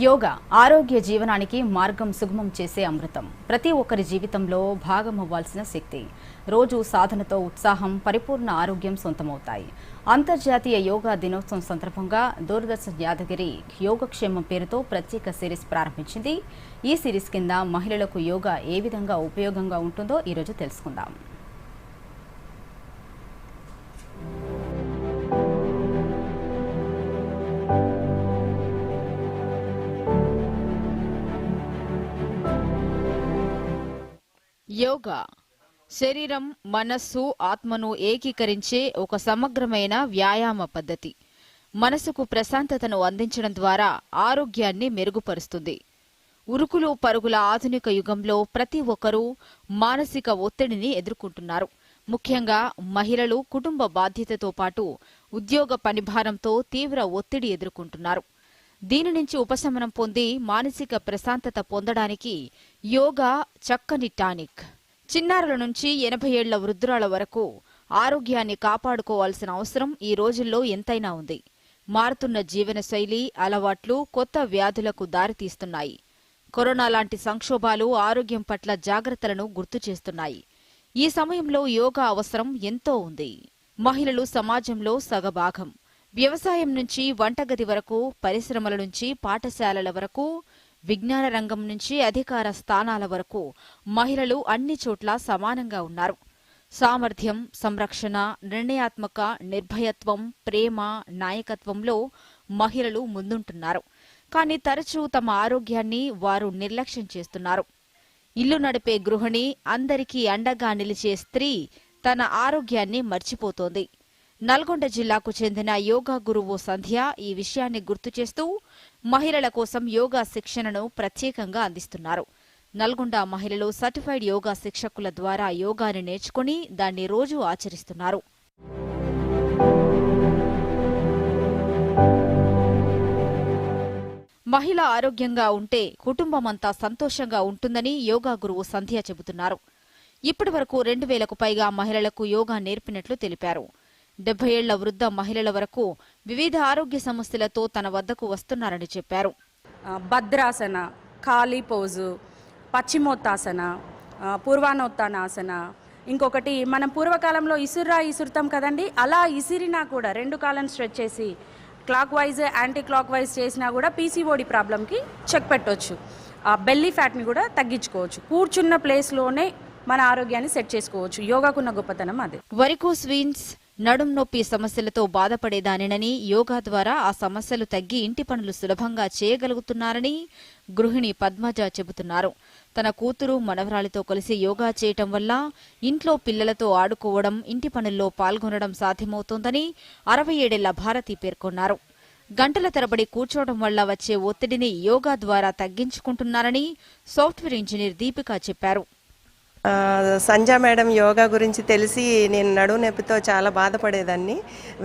యోగా ఆరోగ్య జీవనానికి మార్గం సుగమం చేసే అమృతం. ప్రతి ఒక్కరి జీవితంలో భాగమవ్వాల్సిన శక్తి. రోజు సాధనతో ఉత్సాహం పరిపూర్ణ ఆరోగ్యం సొంతమవుతాయి. అంతర్జాతీయ యోగా దినోత్సవం సందర్భంగా దూరదర్శన్ యాదగిరి యోగక్షేమం పేరుతో ప్రత్యేక సిరీస్ ప్రారంభించింది. ఈ సిరీస్ కింద మహిళలకు యోగా ఏ విధంగా ఉపయోగంగా ఉంటుందో ఈరోజు తెలుసుకుందాం. యోగా. శరీరం మనస్సు ఆత్మను ఏకీకరించే ఒక సమగ్రమైన వ్యాయామ పద్ధతి. మనసుకు ప్రశాంతతను అందించడం ద్వారా ఆరోగ్యాన్ని మెరుగుపరుస్తుంది. ఉరుకులు పరుగుల ఆధునిక యుగంలో ప్రతి ఒక్కరూ మానసిక ఒత్తిడిని ఎదుర్కొంటున్నారు. ముఖ్యంగా మహిళలు కుటుంబ బాధ్యతతో పాటు ఉద్యోగ పనిభారంతో తీవ్ర ఒత్తిడి ఎదుర్కొంటున్నారు. దీని నుంచి ఉపశమనం పొంది మానసిక ప్రశాంతత పొందడానికి యోగా చక్కని టానిక్. చిన్నారుల నుంచి ఎనభై ఏళ్ళ వృద్ధురాల వరకు ఆరోగ్యాన్ని కాపాడుకోవాల్సిన అవసరం ఈ రోజుల్లో ఎంతైనా ఉంది. మారుతున్న జీవనశైలి అలవాట్లు కొత్త వ్యాధులకు దారితీస్తున్నాయి. కరోనా లాంటి సంక్షోభాలు ఆరోగ్యం పట్ల జాగ్రత్తలను గుర్తు చేస్తున్నాయి. ఈ సమయంలో యోగా అవసరం ఎంతో ఉంది. మహిళలు సమాజంలో సగభాగం. వ్యవసాయం నుంచి వంటగది వరకు పరిశ్రమల నుంచి పాఠశాలల వరకు విజ్ఞాన రంగం నుంచి అధికార స్థానాల వరకు మహిళలు అన్ని చోట్ల సమానంగా ఉన్నారు. సామర్థ్యం సంరక్షణ నిర్ణయాత్మక నిర్భయత్వం ప్రేమ నాయకత్వంలో మహిళలు ముందుంటున్నారు. కానీ తరచూ తమ ఆరోగ్యాన్ని వారు నిర్లక్ష్యం చేస్తున్నారు. ఇల్లు నడిపే గృహిణి అందరికీ అండగా నిలిచే స్త్రీ తన ఆరోగ్యాన్ని మర్చిపోతోంది. నల్గొండ జిల్లాకు చెందిన యోగా గురువు సంధ్య ఈ విషయాన్ని గుర్తు చేస్తూ మహిళల కోసం యోగా శిక్షణను ప్రత్యేకంగా అందిస్తున్నారు. నల్గొండ మహిళలు సర్టిఫైడ్ యోగా శిక్షకుల ద్వారా యోగాని నేర్చుకుని దాన్ని రోజూ ఆచరిస్తున్నారు. మహిళ ఆరోగ్యంగా ఉంటే కుటుంబమంతా సంతోషంగా ఉంటుందని యోగా గురువు సంధ్య చెబుతున్నారు. ఇప్పటి వరకు రెండు వేలకు పైగా మహిళలకు యోగా నేర్పినట్లు తెలిపారు. డెబ్బై ఏళ్ళ వృద్ధ మహిళల వరకు వివిధ ఆరోగ్య సమస్యలతో తన వద్దకు వస్తున్నారని చెప్పారు. భద్రాసన ఖాళీ పోజు పశ్చిమోత్తాసన ఆ, పూర్వానోత్తానాసన ఇంకొకటి మనం పూర్వకాలంలో ఇసుర్రా ఇసురుతాం కదండి అలా ఇసిరినా కూడా రెండు కాలను స్ట్రెచ్ చేసి clockwise anti clock wise చేసినా కూడా పీసీఓడి ప్రాబ్లంకి చెక్ పెట్టవచ్చు ఆ బెల్లీ ఫ్యాట్ని కూడా తగ్గించుకోవచ్చు. కూర్చున్న ప్లేస్లోనే మన ఆరోగ్యాన్ని సెట్ చేసుకోవచ్చు. యోగాకున్న గొప్పతనం అదే. వరికోస్ వీన్స్ నడుం నొప్పి సమస్యలతో బాధపడేదానినని యోగా ద్వారా ఆ సమస్యలు తగ్గి ఇంటి పనులు సులభంగా చేయగలుగుతున్నారని గృహిణి పద్మజ చెబుతున్నారు. తన కూతురు మనవరాలితో కలిసి యోగా చేయటం వల్ల ఇంట్లో పిల్లలతో ఆడుకోవడం ఇంటి పనుల్లో పాల్గొనడం సాధ్యమవుతోందని అరవై ఏడేళ్ళ భారతి పేర్కొన్నారు. గంటల తరబడి కూర్చోవడం వల్ల వచ్చే ఒత్తిడిని యోగా ద్వారా తగ్గించుకుంటున్నారని సాఫ్ట్వేర్ ఇంజనీర్ దీపిక చెప్పారు. సంజా మేడం యోగా గురించి తెలిసి నేను నడువు నొప్పితో చాలా బాధపడేదాన్ని.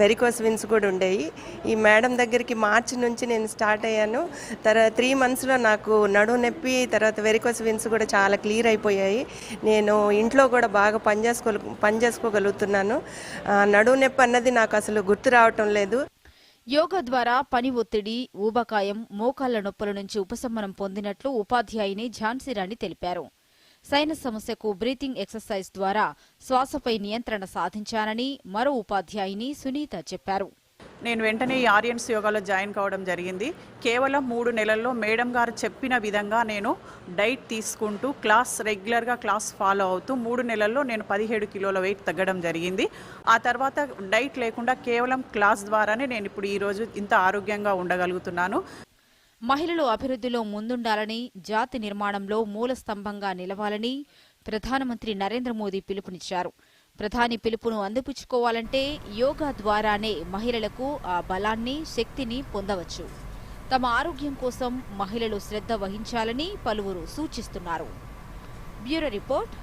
వెరికోస్ విన్స్ కూడా ఉండేవి ఈ మేడం దగ్గరికి మార్చి నుంచి నేను స్టార్ట్ అయ్యాను. తర్వాత త్రీ మంత్స్లో నాకు నడువు నొప్పి తర్వాత వెరికోస్ విన్స్ కూడా చాలా క్లియర్ అయిపోయాయి. నేను ఇంట్లో కూడా బాగా పనిచేసుకో పని చేసుకోగలుగుతున్నాను. నడువు నొప్పి అన్నది నాకు అసలు గుర్తు రావటం లేదు. యోగా ద్వారా పని ఒత్తిడి ఊబకాయం మోకాళ్ళ నొప్పుల నుంచి ఉపశమనం పొందినట్లు ఉపాధ్యాయుని ఝాన్సీరాణి తెలిపారు. సైనస్ సమస్యకు బ్రీతింగ్ ఎక్సర్సైజ్ ద్వారా శ్వాసపై నియంత్రణ సాధించానని మరో ఉపాధ్యాయుని సునీత చెప్పారు. నేను వెంటనే ఈ ఆరియన్స్ యోగాలో జాయిన్ కావడం జరిగింది. కేవలం మూడు నెలల్లో మేడం గారు చెప్పిన విధంగా నేను డైట్ తీసుకుంటూ క్లాస్ రెగ్యులర్గా క్లాస్ ఫాలో అవుతూ మూడు నెలల్లో నేను పదిహేడు కిలోల వెయిట్ తగ్గడం జరిగింది. ఆ తర్వాత డైట్ లేకుండా కేవలం క్లాస్ ద్వారానే నేను ఇప్పుడు ఈరోజు ఇంత ఆరోగ్యంగా ఉండగలుగుతున్నాను. మహిళలు అభివృద్ధిలో ముందుండాలని జాతి నిర్మాణంలో మూల స్తంభంగా నిలవాలని ప్రధానమంత్రి నరేంద్ర మోదీ పిలుపునిచ్చారు. ప్రధాని పిలుపును అందిపుచ్చుకోవాలంటే యోగా ద్వారానే మహిళలకు ఆ బలాన్ని శక్తిని పొందవచ్చు. తమ ఆరోగ్యం కోసం మహిళలు శ్రద్ధ వహించాలని పలువురు సూచిస్తున్నారు. Bureau report